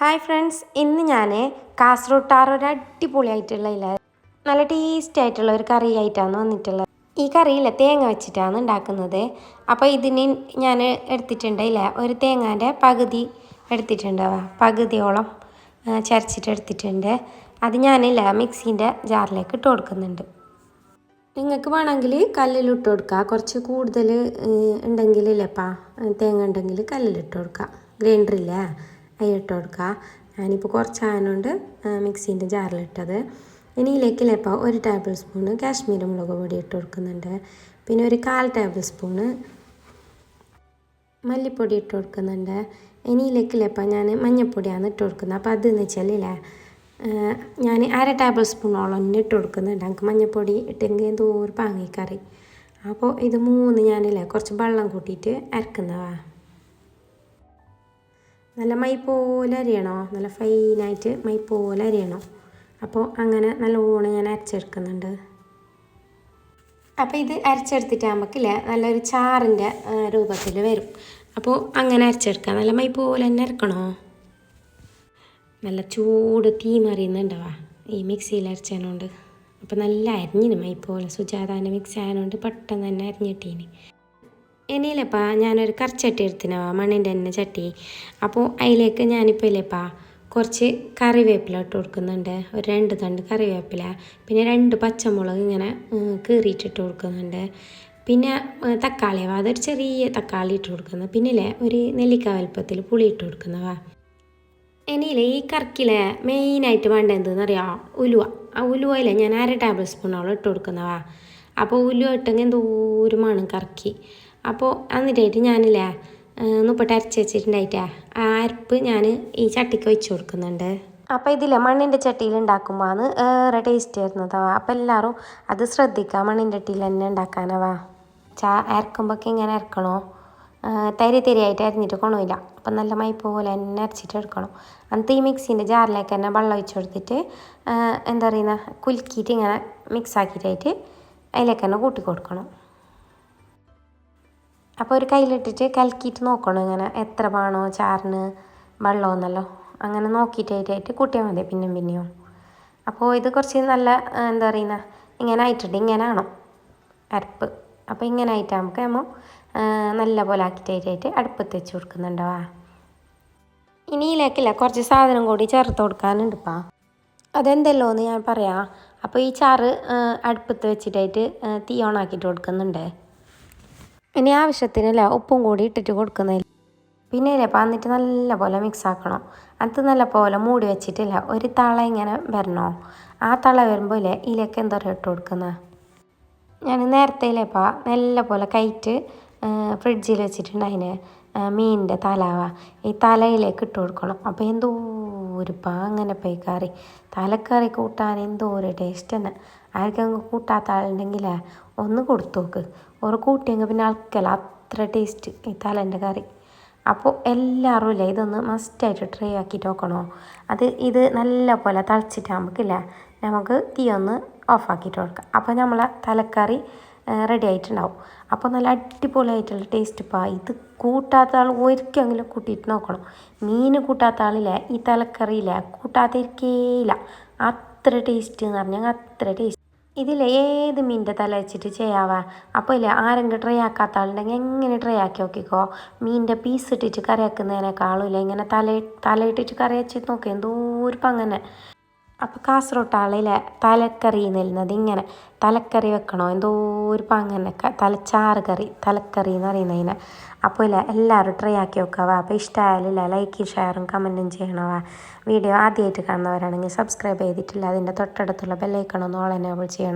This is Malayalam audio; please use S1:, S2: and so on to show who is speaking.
S1: ഹായ് ഫ്രണ്ട്സ് ഇന്ന് ഞാൻ കാസർഗോഡ് ടാർ ഒരു അടിപൊളിയായിട്ടുള്ള ഇല്ല നല്ല ടേസ്റ്റ് ആയിട്ടുള്ള ഒരു കറി ആയിട്ടാണ് വന്നിട്ടുള്ളത്. ഈ കറിയിൽ തേങ്ങ വെച്ചിട്ടാണ് ഉണ്ടാക്കുന്നത്. അപ്പോൾ ഇതിന് ഞാൻ എടുത്തിട്ടുണ്ട് ഇല്ല ഒരു തേങ്ങാന്റെ പകുതി എടുത്തിട്ടുണ്ടാവുക. പകുതിയോളം ചരച്ചിട്ടെടുത്തിട്ടുണ്ട് അത് ഞാനില്ല മിക്സീന്റെ ജാറിലേക്ക് ഇട്ട് കൊടുക്കുന്നുണ്ട്. നിങ്ങൾക്ക് വേണമെങ്കിൽ കല്ലിലിട്ട് കൊടുക്കുക കുറച്ച് കൂടുതൽ ഉണ്ടെങ്കിലല്ലേപ്പാ തേങ്ങ ഉണ്ടെങ്കിൽ കല്ലിലിട്ട് കൊടുക്കുക ഗ്രൈൻഡറില്ലേ അതിലിട്ട് കൊടുക്കുക. ഞാനിപ്പോൾ കുറച്ചായതുകൊണ്ട് മിക്സീന്റെ ജാറിലിട്ടത് ഇനി ഇതിലേക്കില്ലേപ്പാ ഒരു ടേബിൾ സ്പൂണ് കാശ്മീരി മുളക് പൊടി ഇട്ട് കൊടുക്കുന്നുണ്ട്. പിന്നെ ഒരു കാൽ ടേബിൾ സ്പൂണ് മല്ലിപ്പൊടി ഇട്ട് കൊടുക്കുന്നുണ്ട്. ഇനി ഇതിലേക്കില്ലേപ്പാ ഞാൻ മഞ്ഞൾപ്പൊടിയാണ് ഇട്ട് കൊടുക്കുന്നത്. അപ്പോൾ അതെന്ന് വെച്ചാലില്ലേ ഞാൻ അര ടേബിൾ സ്പൂണോളം തന്നെ ഇട്ട് കൊടുക്കുന്നുണ്ട്. എനിക്ക് മഞ്ഞൾപ്പൊടി ഇട്ടെങ്കിൽ എന്തോ ഒരു പാങ്ങിക്കറി കറി. അപ്പോൾ ഇത് മൂന്ന് ഞാനില്ലേ കുറച്ച് വെള്ളം കൂട്ടിയിട്ട് അരക്കുന്നതാ. നല്ല മൈ പോലെ അരിയണോ? നല്ല ഫൈനായിട്ട് മൈ പോലെ അരിയണം? അപ്പോൾ അങ്ങനെ നല്ലോണം ഞാൻ അരച്ചെടുക്കുന്നുണ്ട്. അപ്പോൾ ഇത് അരച്ചെടുത്തിട്ടാകുമ്പോഴേക്കില്ലേ നല്ലൊരു ചാറിന്റെ രൂപത്തിൽ വരും. അപ്പോൾ അങ്ങനെ അരച്ചെടുക്കാം. നല്ല മൈ പോലെ തന്നെ അരക്കണോ? നല്ല ചൂട് തീ മറിയുന്നുണ്ടാവാ ഈ മിക്സിയിൽ അരച്ചതിനോണ്ട്. അപ്പോൾ നല്ല അരിഞ്ഞിന് മൈ പോലെ. സുജാതാന്റെ മിക്സി ആയതുകൊണ്ട് പെട്ടെന്ന് തന്നെ അരിഞ്ഞിട്ടീന് ഇനിയില്ലപ്പാ ഞാനൊരു കറിച്ചട്ടി എടുത്തിനാവാ മണ്ണിന്റെ തന്നെ ചട്ടി. അപ്പോൾ അതിലേക്ക് ഞാനിപ്പോൾ ഇല്ലേപ്പാ കുറച്ച് കറിവേപ്പില ഇട്ട് കൊടുക്കുന്നുണ്ട്. ഒരു രണ്ട് തണ്ട് കറിവേപ്പില പിന്നെ രണ്ട് പച്ചമുളക് ഇങ്ങനെ കീറിയിട്ട് കീറിയിട്ടിട്ട് കൊടുക്കുന്നുണ്ട്. പിന്നെ തക്കാളിയാവാ അതൊരു ചെറിയ തക്കാളി ഇട്ട് കൊടുക്കുന്നത് പിന്നെ ഇല്ലേ ഒരു നെല്ലിക്ക വലുപ്പത്തിൽ പുളി ഇട്ട് കൊടുക്കുന്നവാ ഇനിയില്ലേ ഈ കറക്കിലെ മെയിനായിട്ട് വേണ്ട എന്തെന്ന് അറിയാം? ഉലുവ. ആ ഉലുവയിലെ ഞാൻ അര ടേബിൾ സ്പൂണോളം ഇട്ട് കൊടുക്കുന്നവാ അപ്പോൾ ഉലുവ ഇട്ടെങ്കിൽ എന്തോരമാണ് മണം കറക്കി. അപ്പോൾ എന്നിട്ടായിട്ട് ഞാനില്ലേ മുപ്പട്ട് അരച്ച് വെച്ചിട്ടുണ്ടായിട്ടാ. ആ അരപ്പ് ഞാൻ ഈ ചട്ടിക്ക് വെച്ച് കൊടുക്കുന്നുണ്ട്. അപ്പോൾ ഇതിലെ മണ്ണിന്റെ ചട്ടിയിൽ ഉണ്ടാക്കുമ്പോൾ ഏറെ ടേസ്റ്റ് വരുന്നതാവാ അപ്പോൾ എല്ലാവരും അത് ശ്രദ്ധിക്കുക മണ്ണിന്റെ ചട്ടിയിൽ തന്നെ ഉണ്ടാക്കാനവാ ചാ അരക്കുമ്പോഴൊക്കെ ഇങ്ങനെ അരക്കണോ? തരി തരിയായിട്ട് അരിഞ്ഞിട്ട് കൊണമില്ല അപ്പം നല്ല മൈപ്പ് പോലെ തന്നെ അരച്ചിട്ട് എടുക്കണം. എന്നിട്ട് ഈ മിക്സീന്റെ ജാറിലേക്ക് തന്നെ വെള്ളം ഒഴിച്ചു കൊടുത്തിട്ട് എന്താ പറയുന്ന കുലുക്കിയിട്ട് ഇങ്ങനെ മിക്സ് ആക്കിയിട്ടായിട്ട് അതിലേക്ക് തന്നെ കൂട്ടി കൊടുക്കണം. അപ്പോൾ ഒരു കയ്യിലിട്ടിട്ട് കലക്കിയിട്ട് നോക്കണം ഇങ്ങനെ എത്ര പാണോ ചാറിന് വെള്ളമെന്നല്ലോ അങ്ങനെ നോക്കിയിട്ടായിട്ട് കൂട്ടിയാൽ മതി പിന്നെയും പിന്നെയും. അപ്പോൾ ഇത് കുറച്ച് നല്ല എന്താ പറയുന്ന ഇങ്ങനെ ആയിട്ടുണ്ട് ഇങ്ങനെ ആണോ? അരപ്പ്. അപ്പോൾ ഇങ്ങനെ ആയിട്ട് നമുക്ക് നമ്മൾ നല്ല പോലെ ആക്കിയിട്ടായിട്ട് അടുപ്പത്ത് വെച്ച് കൊടുക്കുന്നുണ്ടോ? ഇനി ഇതിലേക്കില്ല കുറച്ച് സാധനം കൂടി ചേർത്ത് കൊടുക്കാനുണ്ട് അതെന്തല്ലോ എന്ന് ഞാൻ പറയാം. അപ്പോൾ ഈ ചാറ് അടുപ്പത്ത് വെച്ചിട്ടായിട്ട് തീ ഓണാക്കിയിട്ട് കൊടുക്കുന്നുണ്ട്. ഇനി ആവശ്യത്തിനല്ല ഉപ്പും കൂടി ഇട്ടിട്ട് കൊടുക്കുന്നില്ല പിന്നെ ഇല്ലേ പന്നിട്ട് നല്ല പോലെ മിക്സ് ആക്കണം. അത് നല്ല പോലെ മൂടി വെച്ചിട്ടില്ല ഒരു തള ഇങ്ങനെ വരണോ? ആ തള വരുമ്പോൾ ഇല്ലേ ഇതിലേക്ക് എന്താ പറയുക ഇട്ട് കൊടുക്കുന്നത് ഞാൻ നേരത്തെ ഇല്ലേപ്പാ നല്ല പോലെ കയറ്റ് ഫ്രിഡ്ജിൽ വെച്ചിട്ടുണ്ടായിന് മീനിന്റെ തലാവ. ഈ തലയിലേക്ക് ഇട്ട് കൊടുക്കണം. അപ്പോൾ എന്തോ ഒരു അങ്ങനെ പോയി കറി. തലക്കറി കൂട്ടാൻ എന്തോ ഒരു ടേസ്റ്റ് തന്നെ ആർക്കെങ്കിലും കൂട്ടാത്ത ആളുണ്ടെങ്കിൽ ഒന്ന് കൊടുത്തു നോക്ക് ഒരു കൂട്ടിയെങ്കിൽ പിന്നെ ആൾക്കല്ല അത്ര ടേസ്റ്റ് ഈ തലേന്റെ കറി. അപ്പോൾ എല്ലാവരും ഇല്ലേ ഇതൊന്ന് മസ്റ്റായിട്ട് ട്രൈ ആക്കിയിട്ട് നോക്കണോ? അത് ഇത് നല്ല പോലെ തിളച്ചിട്ടാകുമ്പോഴേക്കില്ല നമുക്ക് തീ ഒന്ന് ഓഫാക്കിയിട്ട് കൊടുക്കാം. അപ്പോൾ നമ്മളെ തലക്കറി റെഡി ആയിട്ടുണ്ടാവും. അപ്പോൾ നല്ല അടിപൊളിയായിട്ടുള്ള ടേസ്റ്റ് ഇപ്പോൾ ഇത് കൂട്ടാത്ത ആൾ ഒരിക്കലെങ്കിലും കൂട്ടിയിട്ട് നോക്കണം. മീൻ കൂട്ടാത്ത ആളില്ലേ ഈ തലക്കറിയില്ല കൂട്ടാത്ത ഇരിക്കേയില്ല അത്ര ടേസ്റ്റ് എന്ന് പറഞ്ഞാൽ അത്ര ടേസ്റ്റ് ഇതിൽ ഏത് മീനിന്റെ തല വെച്ചിട്ട് ചെയ്യാവാ? അപ്പോൾ ഇല്ലേ ആരെങ്കിലും ട്രൈ ആക്കാത്ത ആളുണ്ടെങ്കിൽ എങ്ങനെ ട്രൈ ആക്കി നോക്കിക്കോ? മീനിന്റെ പീസ് ഇട്ടിട്ട് കറി ആക്കുന്നതിനേക്കാളും ഇല്ല ഇങ്ങനെ തല തല ഇട്ടിട്ട് കറി വെച്ചിട്ട് നോക്കി എന്തോ ഒരു പങ്ങനെ അപ്പോൾ ആളിലെ തലക്കറി എന്നുള്ളത് ഇങ്ങനെ തലക്കറി വെക്കണോ? എന്തോ ഒരു പങ്ങനൊക്കെ തലച്ചാറ് കറി തലക്കറി എന്ന് പറയുന്നതിനെ അപ്പോൾ ഇല്ല എല്ലാവരും ട്രൈ ആക്കി നോക്കാവാ അപ്പോൾ ഇഷ്ടമായാലില്ല ലൈക്കും ഷെയറും കമന്റും ചെയ്യണവാ വീഡിയോ ആദ്യമായിട്ട് കാണുന്നവരാണെങ്കിൽ സബ്സ്ക്രൈബ് ചെയ്തിട്ടില്ല അതിന്റെ തൊട്ടടുത്തുള്ള ബെല്ലൈക്കണമെന്ന് ഓൾ എനേബിൾ ചെയ്യണം.